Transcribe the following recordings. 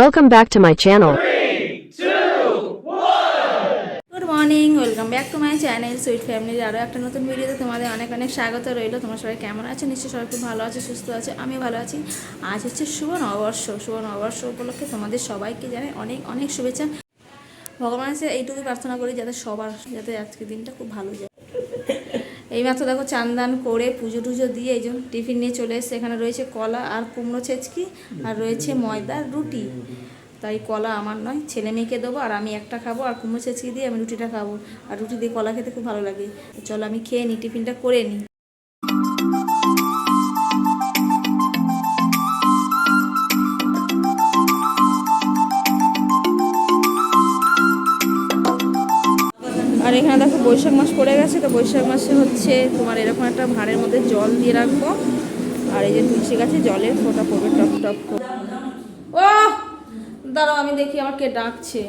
Welcome back to my channel. Good morning welcome back to my channel sweet ফ্যামিলির আরও একটা নতুন ভিডিওতে তোমাদের অনেক অনেক স্বাগত রইল। তোমার সবাই কেমন আছে? নিশ্চয়ই সবাই খুব ভালো আছে, সুস্থ আছে, আমিও ভালো আছি। আজ হচ্ছে শুভ নববর্ষ। শুভ নববর্ষ উপলক্ষে তোমাদের সবাইকে জানাই অনেক অনেক শুভেচ্ছা। ভগবানের এইটুকুই প্রার্থনা করি যাতে সবার, যাতে আজকের দিনটা খুব ভালো যায়। এই মাত্র দেখো চান্দান করে পুজো টুজো দিয়ে এই জন্য টিফিন নিয়ে চলে এসছে। এখানে রয়েছে কলা আর কুমড়ো ছেচকি, আর রয়েছে ময়দা, রুটি। তাই কলা আমার নয়, ছেলে মেয়েকে দেবো আর আমি একটা খাব, আর কুমড়ো ছেচকি দিয়ে আমি রুটিটা খাব। আর রুটি দিয়ে কলা খেতে খুব ভালো লাগে। চলো আমি খেয়ে নিই, টিফিনটা করে নিই। আর এখানে দেখো বৈশাখ মাস পড়ে গেছে, তো বৈশাখ মাসে হচ্ছে তোমার এরকম একটা ভাঁড়ের মধ্যে জল দিয়ে রাখব। আর এই যে তুলসী গাছে জলের ফোঁটা পড়বে, টপ টপ ও দাঁড়াও, আমি দেখি আমার কে ডাকছে।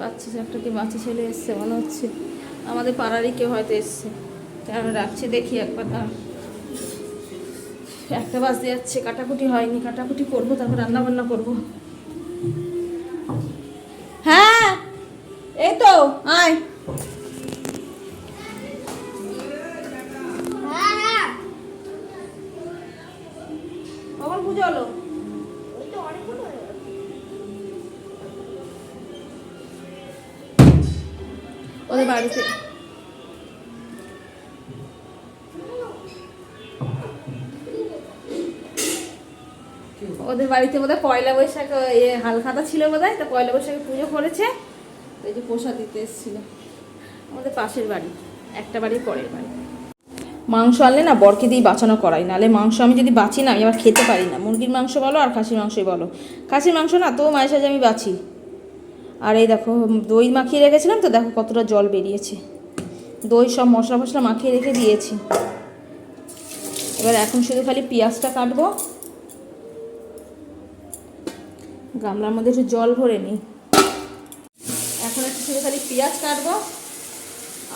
বাচ্চা একটা কি, বাচ্চা ছেলে এসছে, মনে হচ্ছে আমাদের পাড়ারই কেউ হয়তো এসছে। আমি রাখছি দেখি একবার দাঁড়াও। একটা বাজতে যাচ্ছে, কাটাকুটি হয়নি, কাটাকুটি করব, তারপর রান্না বান্না করব। ওদের বাড়িতে। ওদের বাড়িতে বোধহয় পয়লা বৈশাখ, এ, হালখাতা ছিল বোধহয়, তো পয়লা বৈশাখে পুজো করেছে তো এই যে প্রসাদ দিতে এসেছিল। আমাদের পাশের বাড়ি, একটা বাড়ির পরের বাড়ি। মাংস আনলে না বরকে দিয়ে বাঁচানো করাই নাহলে মাংস আমি যদি বাঁচি না, আমি আবার খেতে পারি না। মুরগির মাংস বলো আর খাসির মাংসই বলো। খাসির মাংস না, তো মায়ের সাথে আমি বাঁচি। আর এই দেখো দই মাখিয়ে রেখেছিলাম তো, দেখো কতটা জল বেরিয়েছে। দই সব মশলা মশলা মাখিয়ে রেখে দিয়েছি। এবার এখন শুধু খালি পেঁয়াজটা কাটবো। গামলার মধ্যে একটু জল ভরে নিই। এখন একটু শুধু খালি পেঁয়াজ কাটবো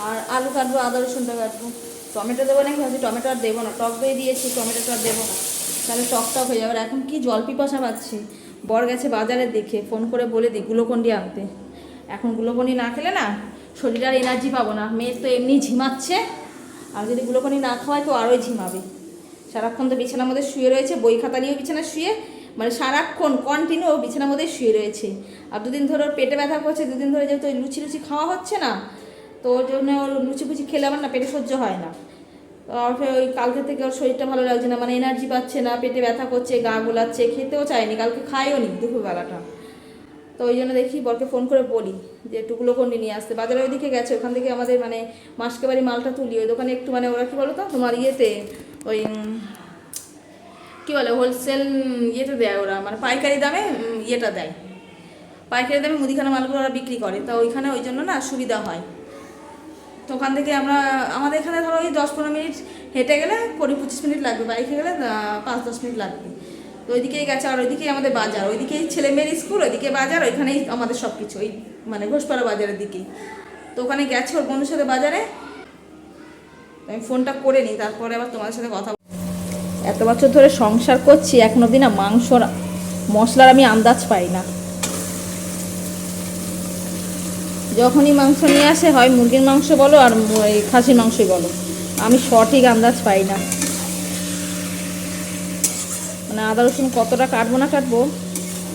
আর আলু কাটবো, আদা রসুনটা কাটবো। টমেটো দেবো নাকি? ভাবছি টমেটো আর দেবো না। টক দই দিয়েছি, টমেটোটা আর দেবো না। তাহলে টক টক হয়ে যাবে। এখন কি জল পিপাসা পাচ্ছি? বর গেছে বাজারে দেখে ফোন করে বলে দিই গ্লুকন্ডি আনতে। এখন গ্লুকন্ডি না খেলে না শরীরে আর এনার্জি পাবো না। মেয়ের তো এমনি ঝিমাচ্ছে, আর যদি গ্লুকন্ডি না খাওয়ায় তো আরোই ঝিমাবে। সারাক্ষণ তো বিছানার মধ্যে শুয়ে রয়েছে, বই খাতা নিয়েও বিছানা শুয়ে মানে সারাক্ষণ কন্টিনিউ বিছানার মধ্যে শুয়ে রয়েছে। আর দুদিন ধরে ওর পেটে ব্যথা করছে, দুদিন ধরে যেহেতু লুচি লুচি খাওয়া হচ্ছে না, তো ওর জন্য ওর লুচি ফুচি খেলে আমার না পেটে সহ্য হয় না। ওই কালকে থেকে ওর শরীরটা ভালো লাগছে না মানে এনার্জি পাচ্ছে না, পেটে ব্যথা করছে, গা গোলাচ্ছে, খেতেও চায়নি, কালকে খায়ও নি দুপুরবেলাটা। তো ওই জন্য দেখি বরকে ফোন করে বলি যে একটু গ্লুকন্ডি নিয়ে আসতে। বাজারে ওইদিকে গেছে, ওখান থেকে আমাদের মানে মাসকে বাড়ি মালটা তুলি, ওই দোকানে একটু মানে ওরা কী বলো তো তোমার ইয়েতে ওই কী বলে হোলসেল ইয়েতে দেয় ওরা মানে পাইকারি দামে ইয়েটা দেয়। পাইকারি দামে মুদিখানা মালগুলো ওরা বিক্রি করে, তো ওইখানে ওই জন্য না সুবিধা হয়। তো ওখান থেকে আমরা, আমাদের এখানে ধরো ওই দশ পনেরো মিনিট হেঁটে গেলে কুড়ি পঁচিশ মিনিট লাগবে, বাইকে গেলে পাঁচ দশ মিনিট লাগবে। তো ওইদিকেই গেছে আর ওইদিকেই আমাদের বাজার, ওইদিকেই ছেলে মেয়ের স্কুল, ওইদিকে বাজার, ওইখানেই আমাদের সব কিছু ওই মানে ঘোষপাড়া বাজারের দিকেই। তো ওখানে গেছে ওর বন্ধুর সাথে বাজারে। আমি ফোনটা করে নিই, তারপরে আবার তোমাদের সাথে কথা এত বছর ধরে সংসার করছি, এখন অবধি না মাংসর মশলার আমি আন্দাজ পাই না। যখনই মাংস নিয়ে আসে, হয় মুরগির মাংস বলো আর এই খাসির মাংসই বলো। আমি সঠিক আন্দাজ পাই না। মানে আদা, রসুন কতটা কাটবো না কাটবো,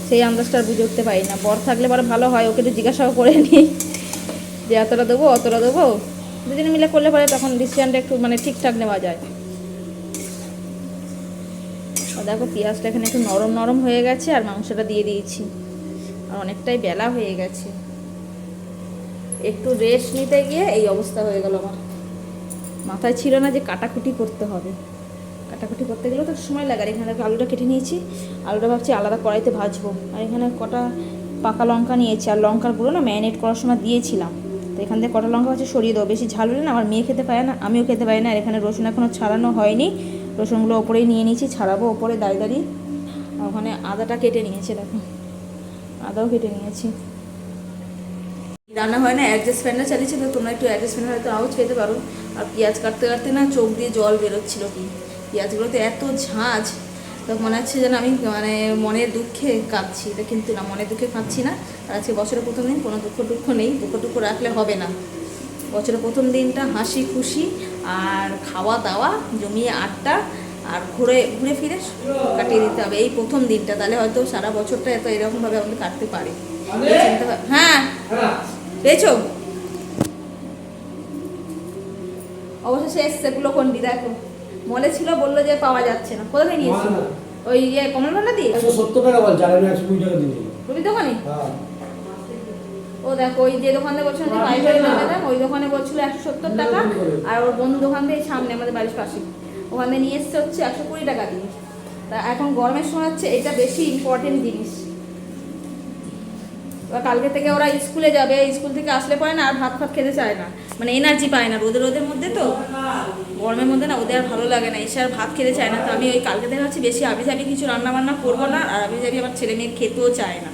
সেই আন্দাজটা বুঝে উঠতে পারি না। বর থাকলে পরে ভালো হয়, ওকে একটু জিজ্ঞাসাও করে নিই যে এতটা দেবো, অতটা দেবো। দুজনে মিলে করলে পরে তখন ডিসিশনটা একটু মানে ঠিকঠাক নেওয়া যায়। দেখো পেঁয়াজটা এখানে একটু নরম নরম হয়ে গেছে, আর মাংসটা দিয়ে দিয়েছি। আর অনেকটাই বেলা হয়ে গেছে। একটু রেস্ট নিতে গিয়ে এই অবস্থা হয়ে গেল আমার। মাথায় ছিল না যে কাটাকুটি করতে হবে। কাটাকুটি করতে গেলেও তো সময় লাগে। আর এখানে আলুটা কেটে নিয়েছি। আলুটা ভাবছি আলাদা কড়াইতে ভাজবো। আর এখানে কটা পাকা লঙ্কা নিয়েছি। আর লঙ্কার গুঁড়ো না ম্যারিনেট করার সময় দিয়েছিলাম। তো এখান থেকে কটা লঙ্কা হচ্ছে সরিয়ে দেবো। বেশি ঝাল হলে না আমার মেয়ে খেতে পায় না, আমিও খেতে পারি না। আর এখানে রসুন এখনও ছাড়ানো হয়নি। রসুনগুলো ওপরেই নিয়ে নিয়েছি, ছাড়াবো ওপরে দাঁড়িয়ে দাঁড়িয়ে। ওখানে আদাটা কেটে নিয়েছে, দেখো। আদাও কেটে নিয়েছি। রান্না হয় না অ্যাডজাস্ট ফ্যানটা চালিয়েছে তো তোমরা একটু অ্যাডজাস্ট ফ্যানের হয়তো আওয়াজ পেতে পারো। আর পেঁয়াজ কাটতে কাটতে না চোখ দিয়ে জল বেরোচ্ছিল কি? পেঁয়াজগুলোতে এত ঝাঁঝ তো মনে হচ্ছে যেন আমি মানে মনের দুঃখে কাঁদছি। এটা কিন্তু না, মনের দুঃখে কাঁদছি না। আর আজকে বছরের প্রথম দিন, কোনো দুঃখ টুক্ষ নেই দুঃখ টুক্ষ রাখলে হবে না। বছরের প্রথম দিনটা হাসি খুশি আর খাওয়া দাওয়া, জমিয়ে আড্ডা আর ঘুরে ঘুরে ফিরে কাটিয়ে দিতে হবে। এই প্রথম দিনটা, তাহলে হয়তো সারা বছরটা এত এরকমভাবে আমাদের কাটতে পারে। হ্যাঁ। পেয়েছ অবশেষে এসছে গ্লুকন্ডি দেখো। মলে ছিল বলল যে পাওয়া যাচ্ছে না। কোথায় নিয়েছি না, না। ওই ইয়ে কমল ভান্ডার দিয়ে? একশো সত্তর টাকা বলছে আর একশো কুড়ি টাকা দিয়েছি রবি দোকানে? হ্যাঁ। ও দেখো ওই যে দোকানে বলছিল যে পাইকারি দামে ওই দোকানে বলছিল একশো সত্তর টাকা। আর ওর বন্ধু দোকান দিয়ে সামনে আমাদের বাড়ির পাশে। ওখানে নিয়ে এসছে হচ্ছে একশো কুড়ি টাকা দিয়ে। তা এখন গরমের সময় হচ্ছে এটা বেশি ইম্পর্টেন্ট জিনিস। কালকে থেকে ওরা স্কুলে যাবে, স্কুল থেকে আসলে পরে না আর ভাত ফাত খেতে চায় না। মানে এনার্জি পায় না রোদের রোদের মধ্যে তো। গরমের মধ্যে না ওদের আর ভালো লাগে না। এসে আর ভাত খেতে চায় না। তো আমি ওই কালকে থেকে ভাবছি বেশি আবি যাবি কিছু রান্না বান্না করব না আর আবি আমার ছেলে মেয়ে খেতেও চায় না।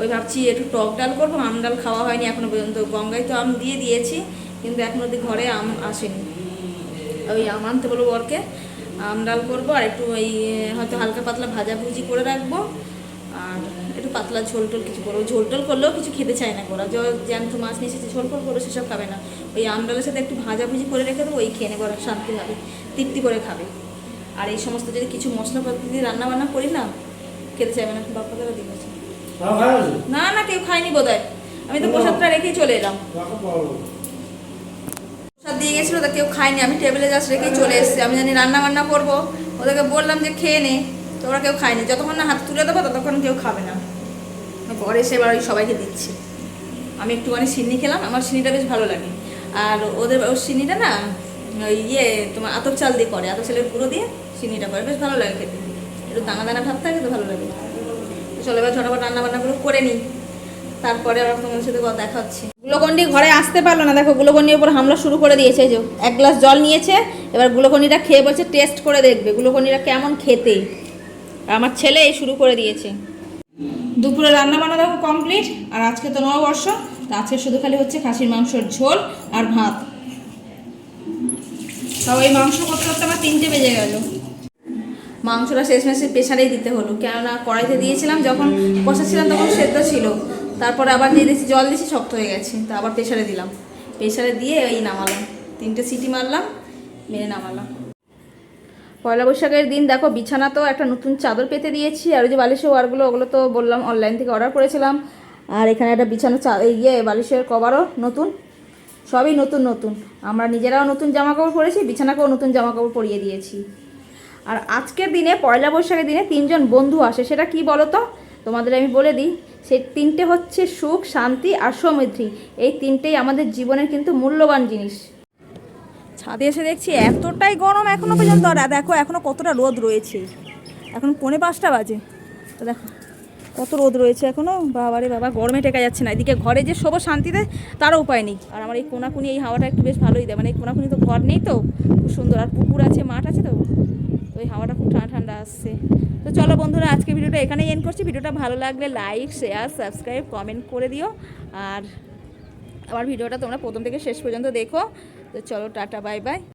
ওই ভাবছি একটু টক ডাল করব। আম ডাল খাওয়া হয়নি এখনও পর্যন্ত। গঙ্গায় তো আম দিয়ে দিয়েছি, কিন্তু এখনও অব্দি ঘরে আম আসেনি। ওই আম আনতে বলব বরকে। আম ডাল করব আর একটু ওই, হয়তো হালকা পাতলা ভাজা ভুজি করে রাখব। আর একটু পাতলা ঝোল টোল কিছু করব। ঝোল টোল করলেও কিছু খেতে চায় না ওরা জ্যান্ত মাছ নিয়ে এসেছে ঝোল টোল করব সেসব খাবে না। ওই আম ডালের সাথে একটু ভাজা ভুজি করে রেখে দেবো ওই খেয়ে নেব ওরা শান্তি হবে তৃপ্তি করে খাবে। আর এই সমস্ত যদি কিছু মশলা মশলাপাতি দিয়ে রান্না বান্না করি না খেতে চাইবে না বাপ্পা তারা দিয়েছে। না না কেউ খায়নি বোধ আমি তো প্রসাদটা রেখেই চলে এলাম। প্রসাদ দিয়ে গেছিল তা কেউ খায়নি। আমি টেবিলে জাস্ট রেখেই চলে এসেছি। আমি জানি রান্না বান্না করব। ওদেরকে বললাম যে খেয়ে নে। তো ওরা কেউ খায়নি। যতক্ষণ না হাত তুলে দেবো, ততক্ষণ কেউ খাবে না। পরে এসে এবার ওই সবাইকে দিচ্ছি। আমি একটুখানি সিন্নি খেলাম, আমার সিন্নিটা বেশ ভালো লাগে। আর ওদের, ওর সিন্নিটা না, ওই ইয়ে তোমার আতপ চাল দিয়ে করে, আতপ চালের গুঁড়ো দিয়ে সিন্নিটা করে। বেশ ভালো লাগে খেতে। একটু দানা দানা ভাত থাকে তো ভালো লাগে। চলো এবার ঝটাপট রান্না বান্নাগুলো করে নিই। তারপরে আবার তোমাদের সাথে দেখা হচ্ছে গ্লুকন্ডি ঘরে আসতে পারল না। দেখো, গ্লুকন্ডির উপর হামলা শুরু করে দিয়েছে যে, এক গ্লাস জল নিয়েছে। এবার গ্লুকন্ডিটা খেয়ে বলছে, টেস্ট করে দেখবে। গ্লুকন্ডিটা কেমন খেতে। আমার ছেলে এই শুরু করে দিয়েছে। দুপুরে রান্না বান্না দেখো কমপ্লিট আর আজকে তো নববর্ষ, তা আজকে শুধু খালি হচ্ছে খাসির মাংসের ঝোল আর ভাত। তাও এই মাংস করতে করতে আমার তিনটে বেজে গেল। মাংসটা শেষ মেশে প্রেশারেই দিতে হলো, কেননা কড়াইতে দিয়েছিলাম, যখন কষাচ্ছিলাম তখন সেদ্ধ ছিল। তারপরে আবার দিয়ে দিয়েছি, জল দিয়েছি, শক্ত হয়ে গেছে, তা আবার প্রেশারে দিলাম। প্রেশারে দিয়ে এই নামালাম, তিনটে সিটি মারলাম, মেরে নামালাম। পয়লা বৈশাখের দিন দেখো, বিছানা তো একটা নতুন চাদর পেতে দিয়েছি, আর ওই যে বালিশের ওয়ারগুলো, ওগুলো তো বললাম অনলাইন থেকে অর্ডার করেছিলাম। আর এখানে একটা বিছানা চা ইয়ে বালিশের কভারও নতুন, সবই নতুন নতুন। আমরা নিজেরাও নতুন জামা কাপড় পরেছি, বিছানাকেও নতুন জামা কাপড় পরিয়ে দিয়েছি। আর আজকের দিনে, পয়লা বৈশাখের দিনে তিনজন বন্ধু আসে, সেটা কি বলো তো তোমাদের আমি বলে দিই সেই তিনটে হচ্ছে সুখ, শান্তি আর সমৃদ্ধি। এই তিনটেই আমাদের জীবনের কিন্তু মূল্যবান জিনিস। ছাদে এসে দেখছি এতটাই গরম এখনও পর্যন্ত। আর দেখো, এখনও কতটা রোদ রয়েছে। এখন পৌনে পাঁচটা বাজে। তো দেখো, কত রোদ রয়েছে এখনও। বাবারে বাবা, গরমে টেকা যাচ্ছে না। এদিকে ঘরে যে শোবো শান্তিতে, তারও উপায় নেই। আর আমার এই কোনাকুনি, এই হাওয়াটা একটু বেশ ভালোই দেয়। মানে এই কোনাকুনি তো ঘর নেই তো, খুব সুন্দর। আর পুকুর আছে, মাঠ আছে তো। তো ওই হাওয়াটা খুব ঠান্ডা ঠান্ডা আসছে। তো চলো বন্ধুরা, আজকে ভিডিওটা এখানেই এন্ড করছি। ভিডিওটা ভালো লাগলে লাইক শেয়ার সাবস্ক্রাইব কমেন্ট করে দিও। আর আমার ভিডিওটা তোমরা প্রথম থেকে শেষ পর্যন্ত দেখো। তো চলো টাটা বাই বাই।